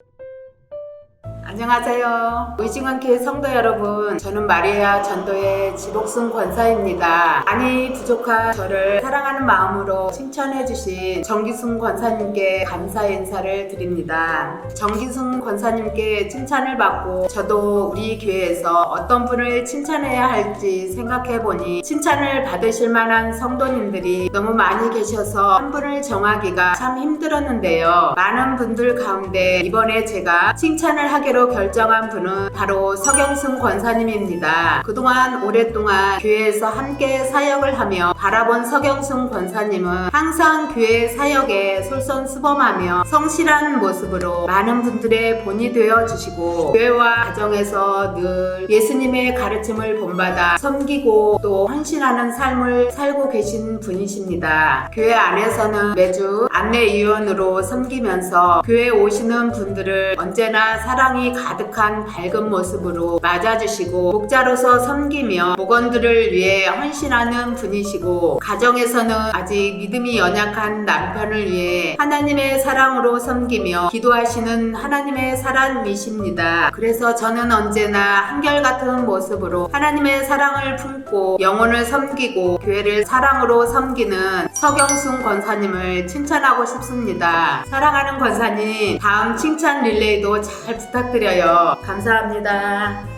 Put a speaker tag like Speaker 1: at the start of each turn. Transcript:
Speaker 1: you 안녕하세요. 의징한교회 성도 여러분, 저는 마리아 전도의 지복순 권사입니다. 많이 부족한 저를 사랑하는 마음으로 칭찬해주신 정기순 권사님께 감사 인사를 드립니다. 정기순 권사님께 칭찬을 받고 저도 우리 교회에서 어떤 분을 칭찬해야 할지 생각해보니 칭찬을 받으실 만한 성도님들이 너무 많이 계셔서 한 분을 정하기가 참 힘들었는데요. 많은 분들 가운데 이번에 제가 칭찬을 하기로 결정한 분은 바로 서경승 권사님입니다. 그동안 오랫동안 교회에서 함께 사역을 하며 바라본 서경승 권사님은 항상 교회 사역에 솔선수범하며 성실한 모습으로 많은 분들의 본이 되어 주시고 교회와 가정에서 늘 예수님의 가르침을 본받아 섬기고 또 헌신하는 삶을 살고 계신 분이십니다. 교회 안에서는 매주 안내위원으로 섬기면서 교회 오시는 분들을 언제나 사랑이 가득한 밝은 모습으로 맞아주시고 목자로서 섬기며 목원들을 위해 헌신하는 분이시고 가정에서는 아직 믿음이 연약한 남편을 위해 하나님의 사랑으로 섬기며 기도하시는 하나님의 사람이십니다. 그래서 저는 언제나 한결같은 모습으로 하나님의 사랑을 품고 영혼을 섬기고 교회를 사랑으로 섬기는 서경순 권사님을 칭찬하고 싶습니다. 사랑하는 권사님, 다음 칭찬 릴레이도 잘 부탁드려요. 감사합니다.